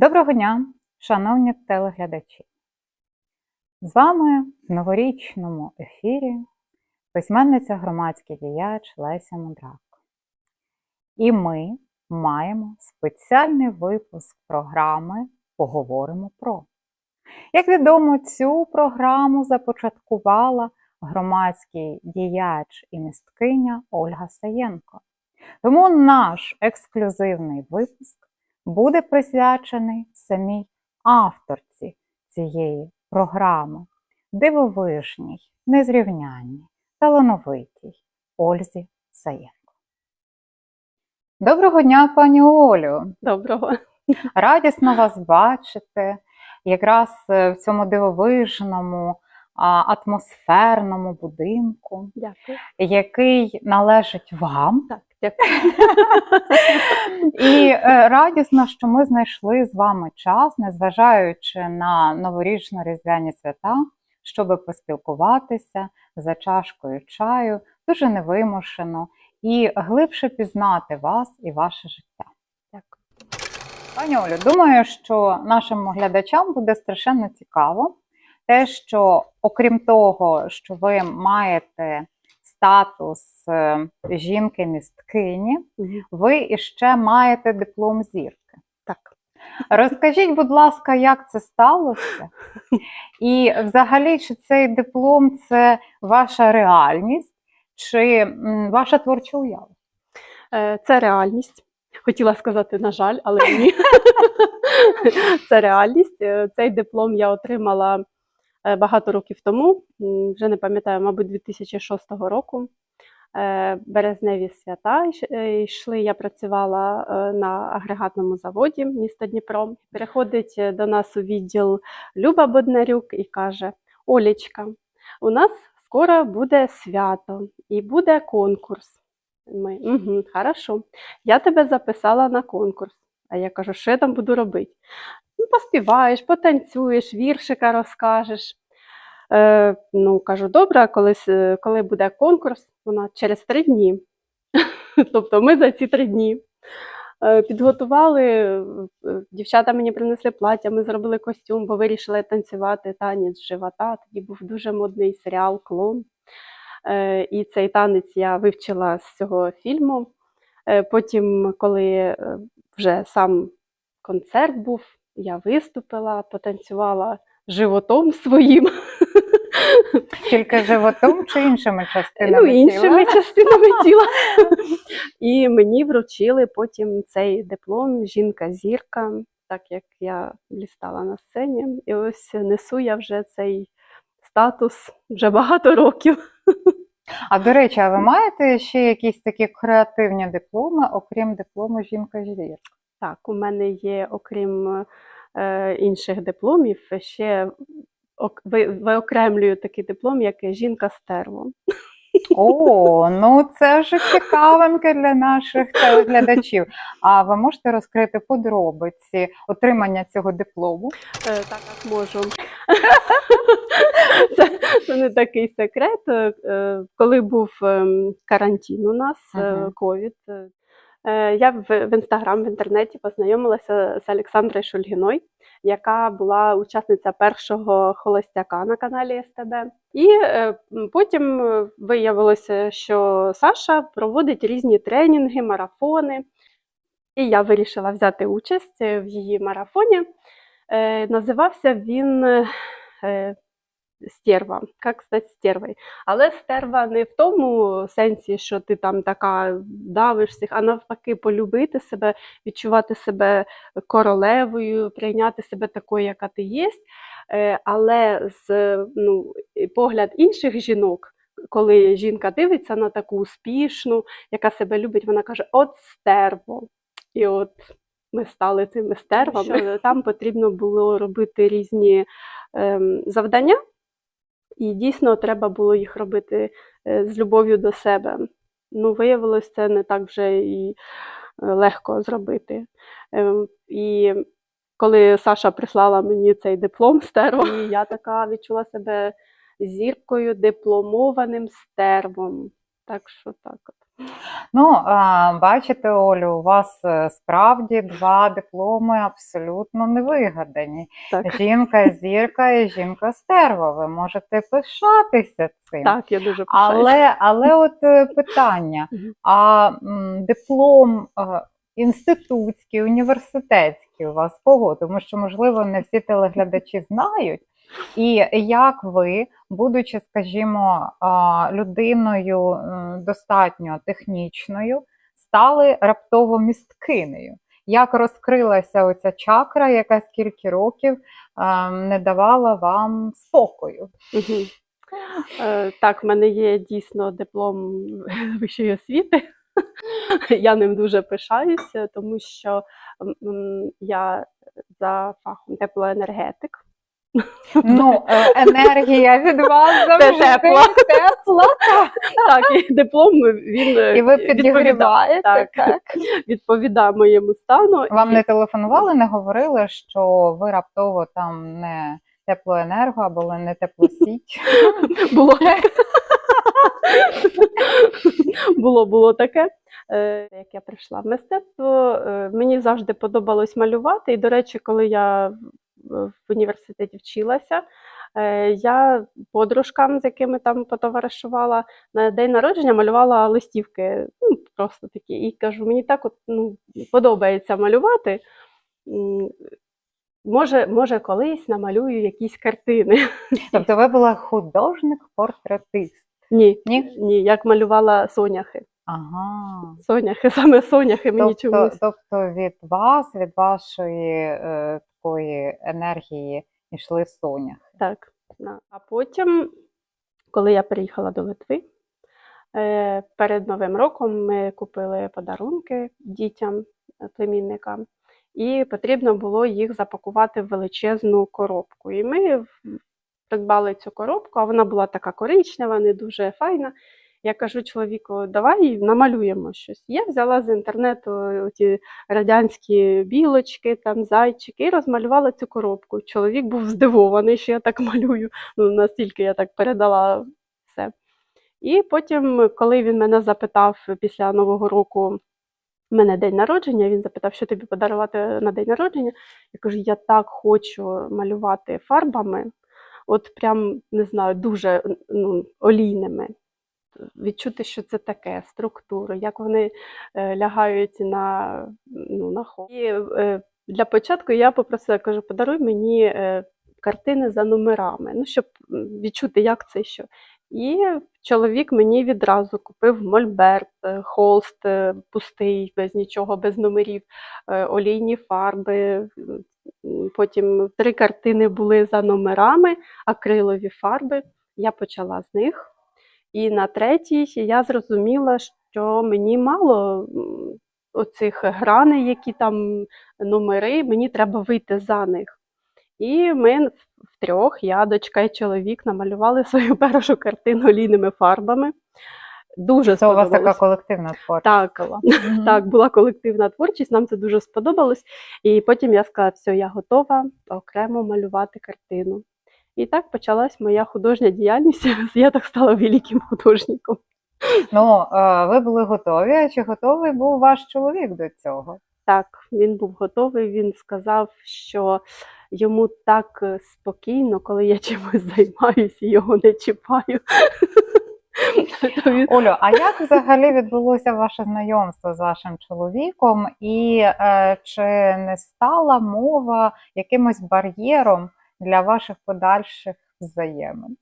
Доброго дня, шановні телеглядачі! З вами в новорічному ефірі письменниця громадський діяч Леся Мудрак. І ми маємо спеціальний випуск програми Поговоримо про. Як відомо, цю програму започаткувала громадський діяч і місткиня Ольга Саєнко. Тому наш ексклюзивний випуск буде присвячений самій авторці цієї програми, дивовижній, незрівнянній, талановитій Ользі Саєнко. Доброго дня, пані Олю! Доброго. Радісно вас бачити якраз в цьому дивовижному, атмосферному будинку, Дякую. який належить вам. Так, дякую. І е, радісно, що ми знайшли з вами час, незважаючи на новорічно-різдвяні свята, щоб поспілкуватися за чашкою чаю, дуже невимушено і глибше пізнати вас і ваше життя. Дякую. Пані Олю, думаю, що нашим глядачам буде страшенно цікаво те, що окрім того, що ви маєте статус е, жінки-місткині, ви іще маєте диплом зірки. Так. Розкажіть, будь ласка, як це сталося? І взагалі, чи цей диплом це ваша реальність, чи ваша творча уява? Е, Це реальність. Хотіла сказати, на жаль, але ні. Це реальність. Е, Цей диплом я отримала багато років тому, вже не пам'ятаю, мабуть, 2006 року. Е, Березневі свята е, йшли. Я працювала е, на агрегатному заводі міста Дніпро. Переходить е, до нас у відділ Люба Боднарюк і каже: Олічка, у нас скоро буде свято і буде конкурс. Ми, угу, хорошо. Я тебе записала на конкурс. А я кажу, що я там буду робити? Поспіваєш, потанцюєш, віршика розкажеш. Е, ну, кажу, добре, коли, коли буде конкурс, вона через три дні. тобто ми за ці три дні. Е, Підготували, е, дівчата мені принесли плаття, ми зробили костюм, бо вирішили танцювати танець живота. Тоді був дуже модний серіал Клон. Е, І цей танець я вивчила з цього фільму. Е, Потім, коли е, вже сам концерт був, я виступила, потанцювала животом своїм, Тільки животом чи іншими частинами? ну, тіла? іншими частинами тіла. І мені вручили потім цей диплом Жінка-зірка, так як я блістала на сцені. І ось несу я вже цей статус вже багато років. А до речі, а ви маєте ще якісь такі креативні дипломи, окрім диплому жінка зірка Так, у мене є, окрім е, інших дипломів, ще ок- ви- виокремлюю такий диплом, як жінка стерво. О, ну це вже цікавинки для наших телеглядачів. А ви можете розкрити подробиці отримання цього диплому? Е, так, так можу. це, це не такий секрет. Е, Коли був ем, карантин у нас, е, ковід, е, я в, інстаграм в інтернеті познайомилася з Олександрою Шульгіною, яка була учасниця першого холостяка на каналі СТБ. І е, потім е, виявилося, що Саша проводить різні тренінги, марафони. І я вирішила взяти участь е, в її марафоні. Е, називався він е, Стерва. Як стати стервою. Але стерва не в тому сенсі, що ти там така давиш всіх, а навпаки, полюбити себе, відчувати себе королевою, прийняти себе такою, яка ти є. Е, але з ну, погляд інших жінок, коли жінка дивиться на таку успішну, яка себе любить, вона каже: От стерво. І от ми стали цими стервами. Що Там потрібно було робити різні ем, завдання, і дійсно треба було їх робити е, з любов'ю до себе. Ну, виявилось, це не так вже і е, легко зробити. Ем, і коли Саша прислала мені цей диплом стерво, і я така відчула себе зіркою, дипломованим стервом. Так що так от. Ну, бачите, Олю, у вас е, справді два дипломи абсолютно невигадані. Так, Жінка зірка і жінка стерва. Ви можете пишатися цим. так, я дуже пишаюся. Але, але от е, питання: а диплом е, інститутський, університетський у вас кого? Тому що, можливо, не всі телеглядачі знають. І як ви, будучи, скажімо, людиною достатньо технічною, стали раптово місткинею? Як розкрилася оця чакра, яка скільки років не давала вам спокою? Е, Так, в мене є дійсно диплом вищої освіти. Я ним дуже пишаюся, тому що я за фахом теплоенергетик. Ну, е, енергія від вас завжди тепла. тепла. Так, і диплом він е, І ви підігріваєте, так, так? відповідає моєму стану. Вам І- не телефонували, не говорили, що ви раптово там не теплоенерго або не теплосіч. було було, було таке. Е, Як я прийшла в мистецтво, мені завжди подобалось малювати. І, до речі, коли я в- університеті вчилася, е, я подружкам, з якими там потоваришувала, на день народження малювала листівки. Ну, просто такі. І кажу, мені так от, ну, подобається малювати. Може, може, колись намалюю якісь картини. Тобто ви були художник-портретист. Ні, Ні? ні, як малювала соняхи. Ага. Соняхи, саме соняхи мені Тобто, чомусь. тобто від вас, від вашої е, такої енергії йшли соняхи. Так. А потім, коли я приїхала до Литви, е, перед Новим роком ми купили подарунки дітям, е, племінникам, і потрібно було їх запакувати в величезну коробку. І ми придбали цю коробку, а вона була така коричнева, не дуже файна. Я кажу чоловіку, давай намалюємо щось. Я взяла з інтернету ті радянські білочки, там зайчики, і розмалювала цю коробку. Чоловік був здивований, що я так малюю. Ну, настільки я так передала все. І потім, коли він мене запитав після Нового року, в мене день народження, він запитав, що тобі подарувати на день народження. Я кажу, я так хочу малювати фарбами, от прям не знаю, дуже ну, олійними. Відчути, що це таке, структуру, як вони е, лягають на, ну, на хол. І е, для початку я попросила, кажу, подаруй мені е, картини за номерами, ну, щоб відчути, як це що. І чоловік мені відразу купив мольберт, холст пустий, без нічого, без номерів, олійні фарби. Потім три картини були за номерами, акрилові фарби. Я почала з них. І на третій я зрозуміла, що мені мало оцих граней, які там номери, мені треба вийти за них. І ми втрьох, я, дочка і чоловік, намалювали свою першу картину олійними фарбами. Дуже Це у вас така колективна творчість Так, була. так, була колективна творчість, нам це дуже сподобалось. І потім я сказала, все, я готова окремо малювати картину. І так почалась моя художня діяльність. Я так стала великим художником. Ну, ви були готові, а чи готовий був ваш чоловік до цього? Так, він був готовий. Він сказав, що йому так е, спокійно, коли я чимось займаюся його не чіпаю. Олю, а як взагалі відбулося ваше знайомство з вашим чоловіком, і е, чи не стала мова якимось бар'єром для ваших подальших взаємин?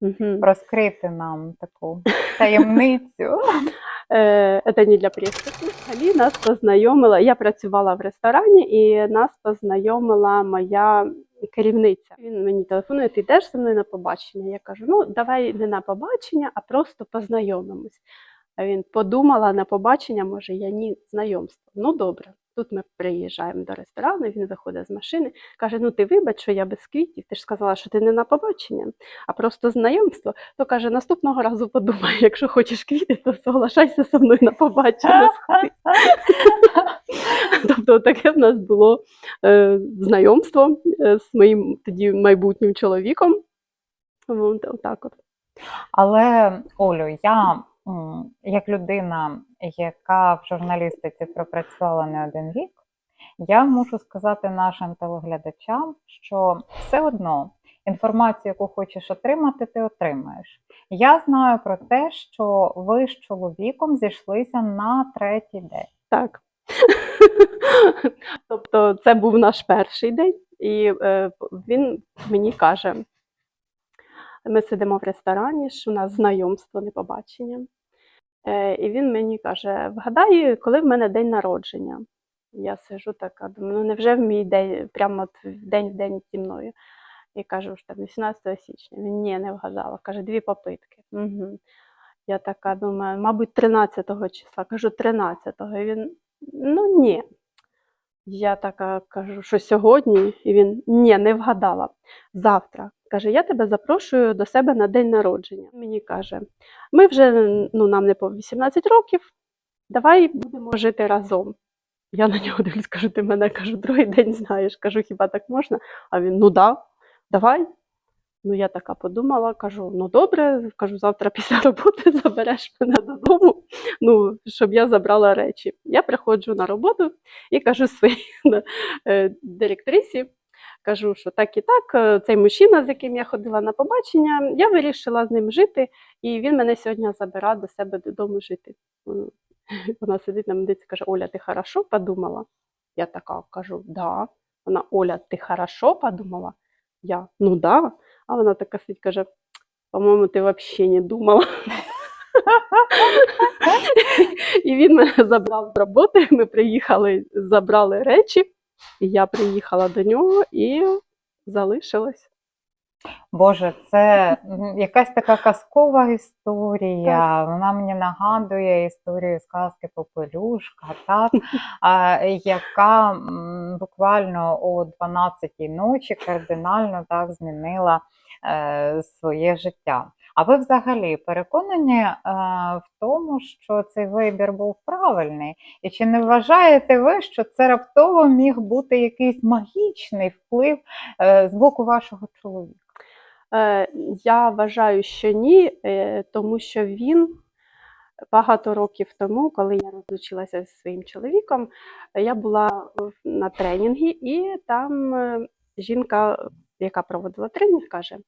Мгм. Розкрити нам таку таємницю. Е, Это не для преси. Взагалі нас познайомила. Я працювала в ресторані, і нас познайомила моя керівниця. Він мені телефонує, ти йдеш зі мною на побачення. Я кажу: ну давай не на побачення, а просто познайомимось. А він подумала на побачення, може, я ні знайомство. Ну добре. Тут ми приїжджаємо до ресторану, він виходить з машини, каже: Ну ти вибач, що я без квітів. Ти ж сказала, що ти не на побачення, а просто знайомство. То каже, наступного разу подумай, якщо хочеш квіти, то соглашайся зі мною на побачення. Тобто таке в нас було е, знайомство е, з моїм тоді майбутнім чоловіком. От, отак от. Але Олю, я як людина, яка в журналістиці пропрацювала не один рік, я мушу сказати нашим телеглядачам, що все одно інформацію, яку хочеш отримати, ти отримаєш. Я знаю про те, що ви з чоловіком зійшлися на третій день. Так. тобто, це був наш перший день, і е, він мені каже: ми сидимо в ресторані, що у нас знайомство, не побачення. Е, і він мені каже: вгадай, коли в мене день народження. Я сижу така, думаю, ну невже в мій день, прямо от день в день зі мною. І кажу, що там 18 січня. Він ні, не вгадала. Каже, дві попитки. Угу. Я така думаю, мабуть, 13 числа. Кажу, 13-го. І він, ну ні. Я така кажу, що сьогодні, і він ні, не вгадала. Завтра. Каже, я тебе запрошую до себе на день народження. Мені каже, ми вже ну, нам не по 18 років, давай будемо жити разом. Я на нього дивлюсь, кажу, ти мене кажу, другий день знаєш. Кажу, хіба так можна? А він, ну да, давай. Ну, я така подумала, кажу, ну добре, кажу, завтра після роботи забереш мене додому, ну, щоб я забрала речі. Я приходжу на роботу і кажу своїй е, директрисі, кажу, що так і так, е, цей мужчина, з яким я ходила на побачення, я вирішила з ним жити, і він мене сьогодні забирає до себе додому жити. Вона сидить на медиці, каже: Оля, ти хорошо подумала? Я така кажу, да. Вона Оля, ти хорошо подумала? Я, ну да. А вона така сидить, каже: по-моєму, ти взагалі не думала. І він мене забрав з роботи. Ми приїхали, забрали речі, і я приїхала до нього і залишилась. Боже, це якась така казкова історія. Вона мені нагадує історію сказки Попелюшка, так, а, яка буквально о 12-й ночі кардинально так змінила е, своє життя. А ви взагалі переконані е, в тому, що цей вибір був правильний? І чи не вважаєте ви, що це раптово міг бути якийсь магічний вплив е, з боку вашого чоловіка? Е, Я вважаю, що ні, тому що він багато років тому, коли я розлучилася зі своїм чоловіком, я була на тренінгі, і там жінка, яка проводила тренінг, каже: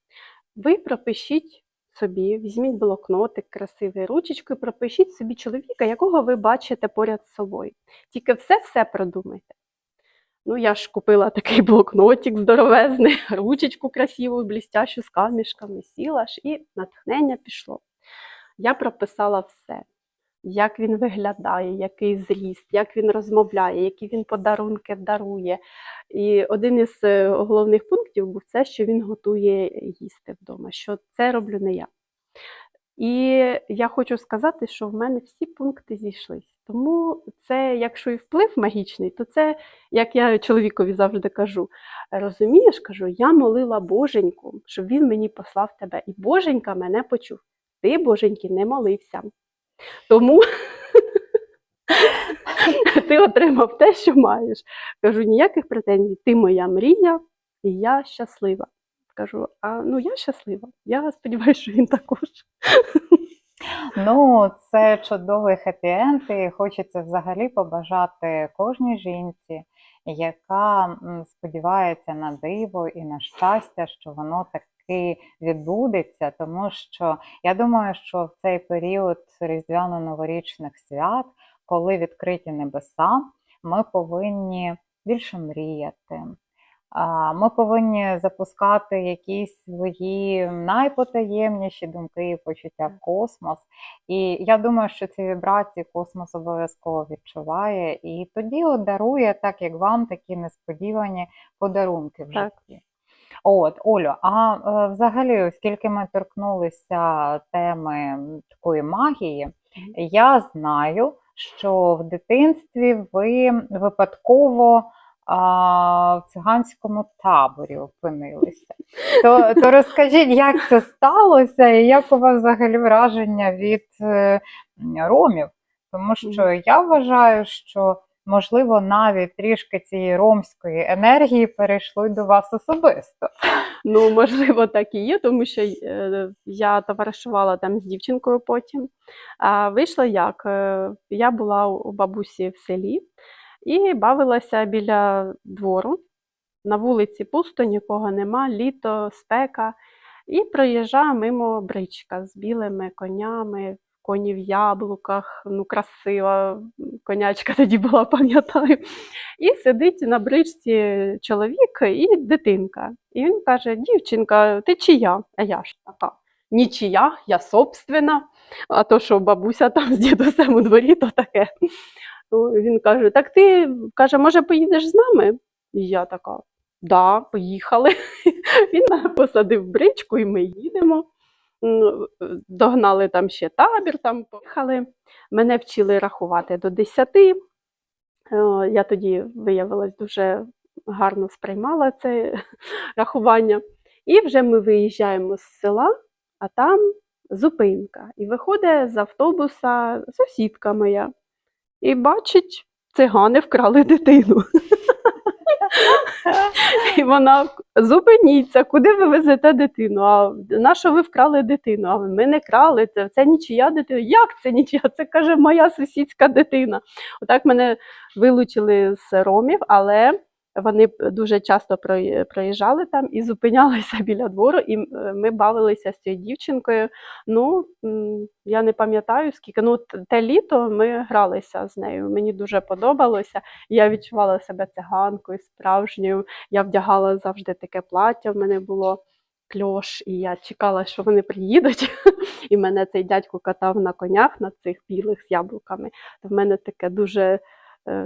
ви пропишіть собі, візьміть блокнотик, красивий ручечку і пропишіть собі чоловіка, якого ви бачите поряд з собою. Тільки все-все продумайте. Ну, я ж купила такий блокнотик здоровезний, ручечку красиву, блістящу з камішками, сіла ж і натхнення пішло. Я прописала все, як він виглядає, який зріст, як він розмовляє, які він подарунки дарує. І один із е, головних пунктів був це, що він готує їсти вдома, що це роблю не я. І я хочу сказати, що в мене всі пункти зійшлись. Тому це, якщо і вплив магічний, то це, як я чоловікові завжди кажу, розумієш, кажу, я молила Боженьку, щоб він мені послав тебе. І Боженька мене почув. Ти, Боженьки, не молився. Тому ти отримав те, що маєш. Кажу, ніяких претензій, ти моя мрія, і я щаслива. Кажу, а ну я щаслива. Я сподіваюся, що він також. Ну, це чудовий хеппі-енд, і хочеться взагалі побажати кожній жінці, яка сподівається на диво і на щастя, що воно таки відбудеться, тому що я думаю, що в цей період різдвяно-новорічних свят, коли відкриті небеса, ми повинні більше мріяти. Ми повинні запускати якісь свої найпотаємніші думки і почуття в космос. І я думаю, що ці вібрації космос обов'язково відчуває, і тоді дарує, так як вам, такі несподівані подарунки в Так. житті. От, Олю, а е, взагалі, оскільки ми торкнулися теми такої магії, я знаю, що в дитинстві ви випадково а, в циганському таборі опинилися. То, то розкажіть, як це сталося, і як у вас взагалі враження від е, ромів? Тому що я вважаю, що можливо, навіть трішки цієї ромської енергії перейшли до вас особисто. Ну, можливо, так і є, тому що е, я товаришувала там з дівчинкою потім. А вийшло як? Е, Я була у бабусі в селі і бавилася біля двору. На вулиці пусто, нікого нема, літо, спека. І проїжджає мимо бричка з білими конями, коні в яблуках, ну красива конячка тоді була, пам'ятаю. І сидить на бричці чоловік і дитинка. І він каже: Дівчинка, ти чия? А я ж така. Нічия, я собственна. А то, що бабуся там з дідусем у дворі, то таке. Він каже: Так ти каже, може, поїдеш з нами? І я така, да, поїхали. Він посадив бричку, і ми їдемо. Догнали там ще табір, там поїхали. Мене вчили рахувати до 10. Е, Я тоді виявилась дуже гарно сприймала це рахування. І вже ми виїжджаємо з села, а там зупинка. І виходить з автобуса сусідка моя. І бачить, цигани вкрали дитину. І вона зупиніться, куди ви везете дитину? А на що ви вкрали дитину? А ми не крали, це, це нічия дитина. Як це нічия? Це каже моя сусідська дитина. Отак мене вилучили з ромів, але вони дуже часто проїжджали там і зупинялися біля двору, і е, ми бавилися з цією дівчинкою. Ну, я не пам'ятаю скільки. Ну, те літо ми гралися з нею. Мені дуже подобалося. Я відчувала себе циганкою, справжньою. Я вдягала завжди таке плаття. В мене було кльош, і я чекала, що вони приїдуть. І мене цей дядько катав на конях на цих білих з яблуками. То в мене таке дуже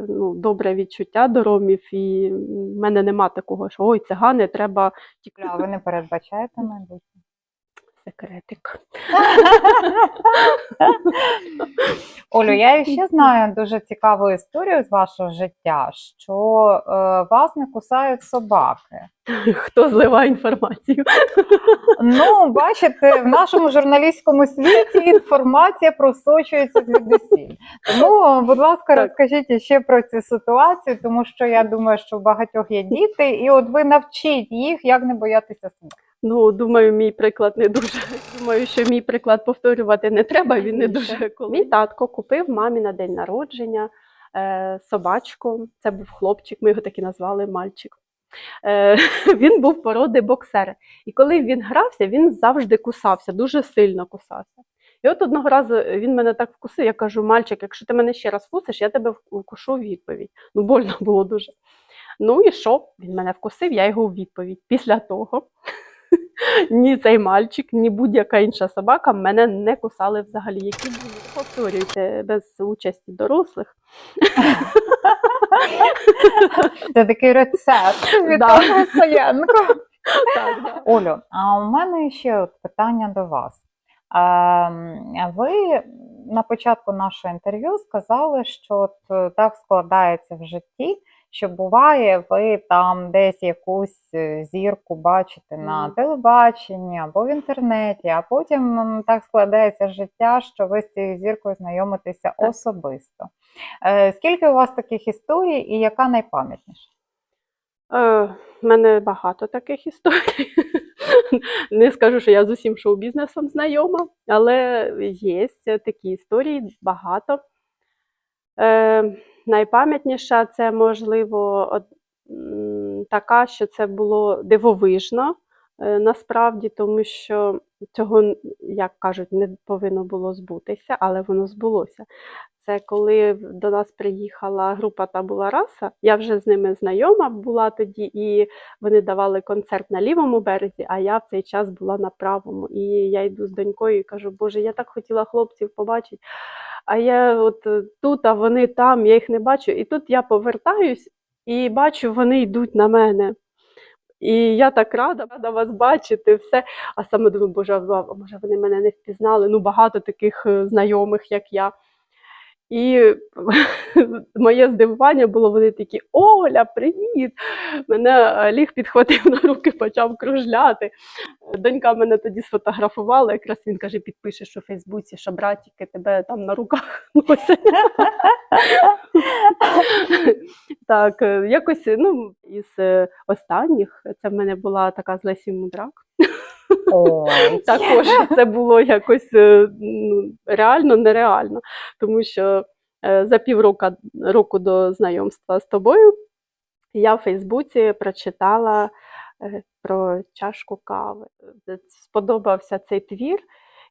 ну, добре відчуття до ромів, і в мене нема такого, що ой, цигани, треба тільки А ви не передбачаєте майбутнє? Секретик. Олю, я ще знаю дуже цікаву історію з вашого життя, що е, вас не кусають собаки. Хто зливає інформацію? Ну, бачите, в нашому журналістському світі інформація просочується звідусіль. Тому, будь ласка, розкажіть ще про цю ситуацію, тому що я думаю, що у багатьох є діти, і от ви навчіть їх, як не боятися собак. Ну, думаю, мій приклад не дуже. Думаю, що мій приклад повторювати не треба, він не дуже коли. Мій татко купив мамі на день народження е, собачку. Це був хлопчик, ми його так і назвали мальчик. Е, він був породи боксер. І коли він грався, він завжди кусався, дуже сильно кусався. І от одного разу він мене так вкусив, я кажу, мальчик, якщо ти мене ще раз вкусиш, я тебе вкушу у відповідь. Ну, больно було дуже. Ну і що? Він мене вкусив, я його у відповідь. Після того ні цей мальчик, ні будь-яка інша собака мене не кусали взагалі. Які були повторюйте без участі дорослих. Це такий рецепт від Саєнко. Олю, а у мене ще питання до вас. Ем, Ви на початку нашого інтерв'ю сказали, що е, так складається в житті, що буває, ви там десь якусь е, зірку бачите на телебаченні або в інтернеті, а потім так складається життя, що ви з цією зіркою знайомитеся Так. особисто. Е, Скільки у вас таких історій і яка найпам'ятніша? Е, в мене багато таких історій. Не скажу, що я з усім шоу-бізнесом знайома, але є такі історії багато. Е, найпам'ятніша це, можливо, м, така, що це було дивовижно е, насправді, тому що цього, як кажуть, не повинно було збутися, але воно збулося. Це коли до нас приїхала група Табула Раса. Я вже з ними знайома була тоді, і вони давали концерт на лівому березі, а я в цей час була на правому. І я йду з донькою і кажу, Боже, я так хотіла хлопців побачити. А я от е, тут, а вони там, я їх не бачу. І тут я повертаюсь і бачу, вони йдуть на мене. І я так рада, рада вас бачити, все. А саме думаю, боже, може вони мене не впізнали. Ну, багато таких е, знайомих, як я. І моє здивування було, вони такі: Оля, привіт! Мене Олег підхватив на руки, почав кружляти. Донька мене тоді сфотографувала, якраз він каже, підпишеш у Фейсбуці, що братики тебе там на руках носять. Так, е, якось ну, із е, останніх це в мене була така з Лесі Мудрак. Також це було якось е, ну, реально нереально, тому що е, за півроку року до знайомства з тобою я в Фейсбуці прочитала е, про чашку кави. Сподобався цей твір.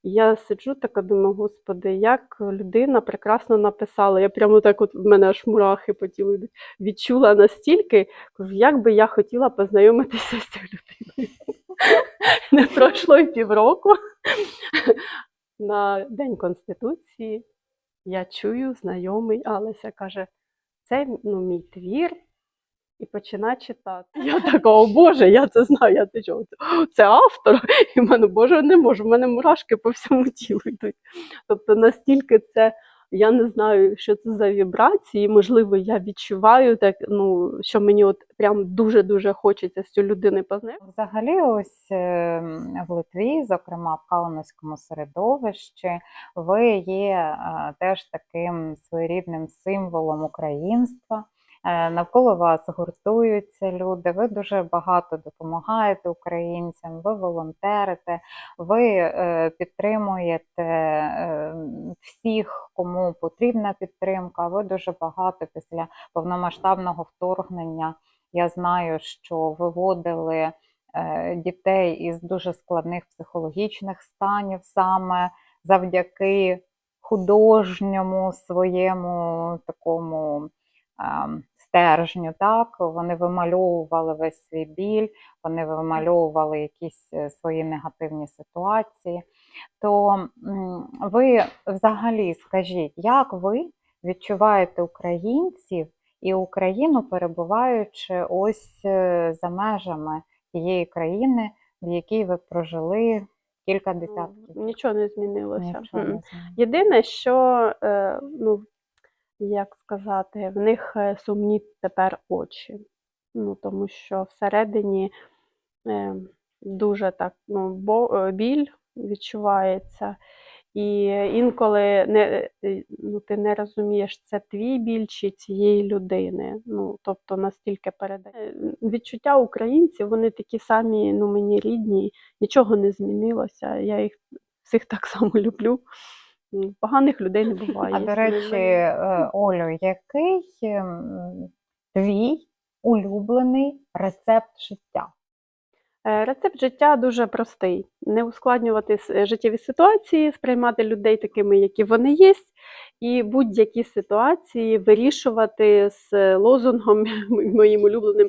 І Я сиджу така, думаю, господи, як людина прекрасно написала. Я прямо так, от в мене аж мурахи по тілу йдуть. відчула настільки, кажу, як би я хотіла познайомитися з цією людиною. Не пройшло й півроку. На День Конституції я чую, знайомий Алеся каже, це ну, мій твір, і починає читати. Я така, о Боже, я це знаю, я це чого? Це автор. І в мене, Боже, не можу, в мене мурашки по всьому тілу йдуть. Тобто настільки це. Я не знаю, що це за вібрації. Можливо, я відчуваю так, ну що мені от прям дуже-дуже хочеться з цією людиною познайомитися. Взагалі, ось е, в Литві, зокрема в калинівському середовищі, ви є е, теж таким своєрідним символом українства. Е, Навколо вас гуртуються люди, ви дуже багато допомагаєте українцям, ви волонтерите, ви е, підтримуєте е, всіх, кому потрібна підтримка. Ви дуже багато після повномасштабного вторгнення. Я знаю, що виводили дітей із дуже складних психологічних станів саме завдяки художньому своєму такому стержню. Так? Вони вимальовували весь свій біль, вони вимальовували якісь е, свої негативні ситуації. То ви взагалі скажіть, як ви відчуваєте українців і Україну, перебуваючи ось е, за межами тієї країни, в якій ви прожили кілька десятків? Нічого не змінилося. Нічого не знаю. Єдине, що е, ну, як сказати, в них е, сумні тепер очі. Ну, тому що всередині е, дуже так ну, е, біль відчувається. І інколи не, ну, ти не розумієш, це твій біль чи цієї людини. Ну, тобто настільки передає. Відчуття українців, вони такі самі, ну, мені рідні, нічого не змінилося. Я їх всіх так само люблю. Поганих людей не буває. А до речі, е, Олю, який ем, твій улюблений рецепт життя? Е, Рецепт життя дуже простий: не ускладнювати е, життєві ситуації, сприймати людей такими, які вони є, і будь-які ситуації вирішувати з лозунгом моїм улюбленим.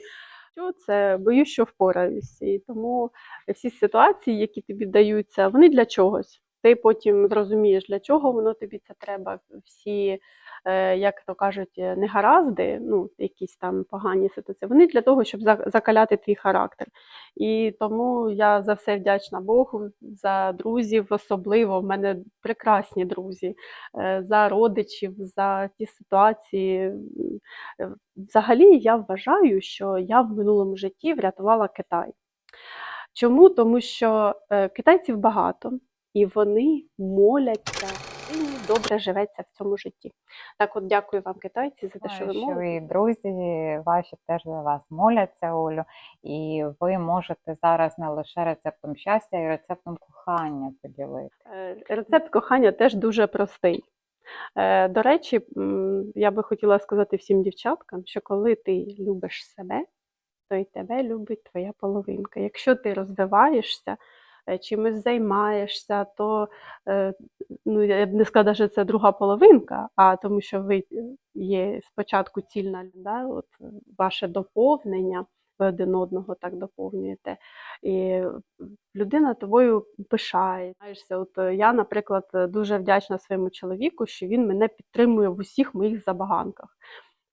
Що це боюсь, що впораюсь. І тому всі ситуації, які тобі даються, вони для чогось. Ти потім зрозумієш, для чого воно тобі це треба. Всі, е, як то кажуть, е, негаразди, ну, якісь там погані ситуації, вони для того, щоб закаляти твій характер. І тому я за все вдячна Богу, за друзів особливо. В мене прекрасні друзі, е, за родичів, за ті ситуації. Взагалі, я вважаю, що я в минулому житті врятувала Китай. Чому? Тому що китайців багато, і вони моляться, і добре живеться в цьому житті. Так, от дякую вам, китайці, за те, що ви молитесь. і друзі ваші теж за вас моляться, Олю, і ви можете зараз не лише рецептом щастя, й рецептом кохання поділити. Е, Рецепт кохання теж дуже простий. Е, До речі, я би хотіла сказати всім дівчаткам, що коли ти любиш себе, то й тебе любить твоя половинка. Якщо ти розвиваєшся, чимось займаєшся, то е, ну, я б не сказала, що це друга половинка, а тому що ви е, є спочатку цільна да, от, е, ваше доповнення, ви один одного так доповнюєте. І людина тобою пишає. От е, я, наприклад, е, дуже вдячна своєму чоловіку, що він мене підтримує в усіх моїх забаганках.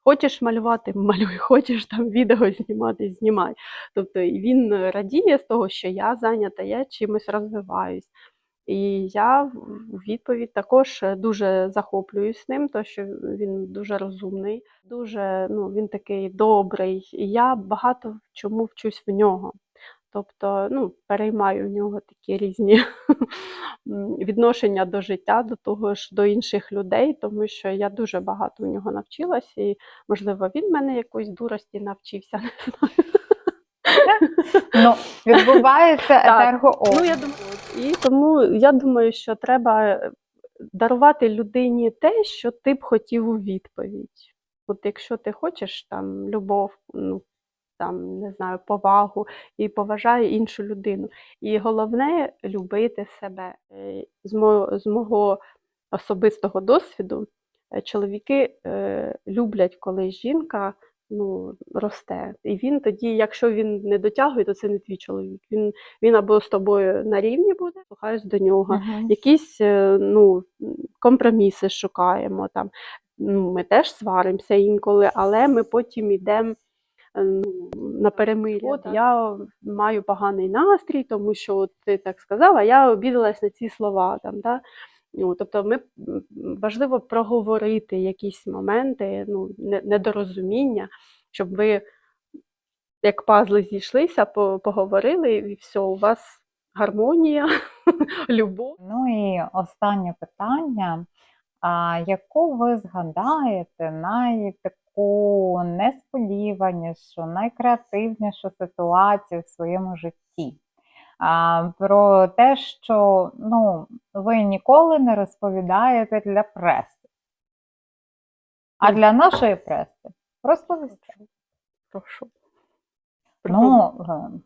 Хочеш малювати, малюй, хочеш там відео знімати, знімай. Тобто він радіє з того, що я зайнята, я чимось розвиваюсь. І я в відповідь також дуже захоплююсь ним, тому що він дуже розумний, дуже ну, він такий добрий. І я багато чому вчусь в нього. Тобто, ну, переймаю в нього такі різні відношення до життя, до того ж до інших людей, тому що я дуже багато у нього навчилась, і, можливо, він мене якоїсь дурості навчився. Не знаю. Ну, відбувається енергообмін. Ну, я думаю, і тому я думаю, що треба е, дарувати людині те, що ти б хотів у відповідь. От якщо ти хочеш там любов, ну там не знаю, повагу і поважає іншу людину. І головне любити себе. Е, З мого, з мого особистого досвіду е, чоловіки е, люблять, коли жінка ну, росте. І він тоді, якщо він не дотягує, то це не твій чоловік. Він, він або з тобою на рівні буде, слухаєш до нього, Мгм. якісь ну, компроміси шукаємо. Там. Ну, ми теж сваримося інколи, але ми потім йдемо на перемир'я. От я маю поганий настрій, тому що от ти так сказала, я обідалась на ці слова. Там, да? Ну, тобто ми, важливо проговорити якісь моменти, ну, недорозуміння, щоб ви, як пазли зійшлися, поговорили, і все, у вас гармонія, любов. Ну і останнє питання. А яку ви згадаєте найтаку несподіванішу, найкреативнішу ситуацію в своєму житті? А, про те, що ну, ви ніколи не розповідаєте для преси. А для нашої преси розповісти. Прошу. Ну, е,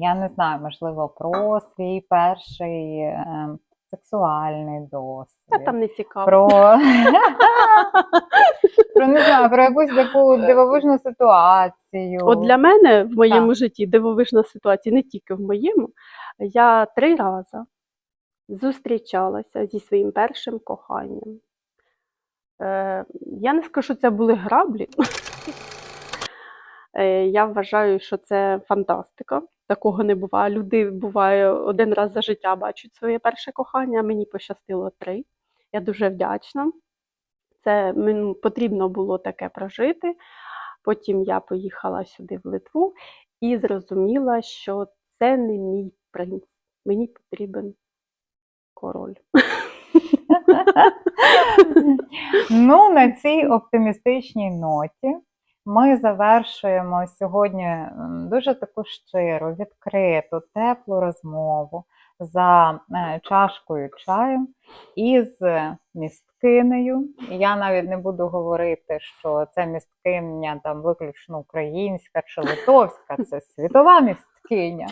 я не знаю, можливо, про свій перший сексуальний Та досвід. там не цікаво. Про, про не знаю, про якусь таку дивовижну ситуацію. От для мене в моєму житті дивовижна ситуація, не тільки в моєму. Я три рази зустрічалася зі своїм першим коханням. Е, я не скажу, що це були граблі. Е, я вважаю, що це фантастика. Такого не буває. Люди буває один раз за життя бачать своє перше кохання. Мені пощастило три. Я дуже вдячна. Це мені потрібно було таке прожити. Потім я поїхала сюди в Литву і зрозуміла, що це не мій принц. Мені потрібен король. Ну, на цій оптимістичній ноті ми завершуємо сьогодні дуже таку щиру, відкриту, теплу розмову за е, чашкою чаю із місткинею. Я навіть не буду говорити, що це місткиня там виключно українська чи литовська, це світова місткиня.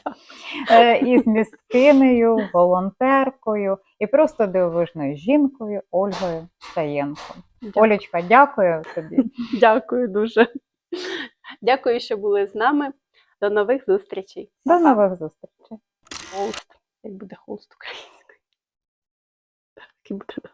Е, Із місткинею, волонтеркою і просто дивовижною жінкою Ольгою Саєнко. Олечка, дякую тобі. Дякую дуже. Дякую, що були з нами. До нових зустрічей. До нових зустрічей. Як буде холст український. Так і буде.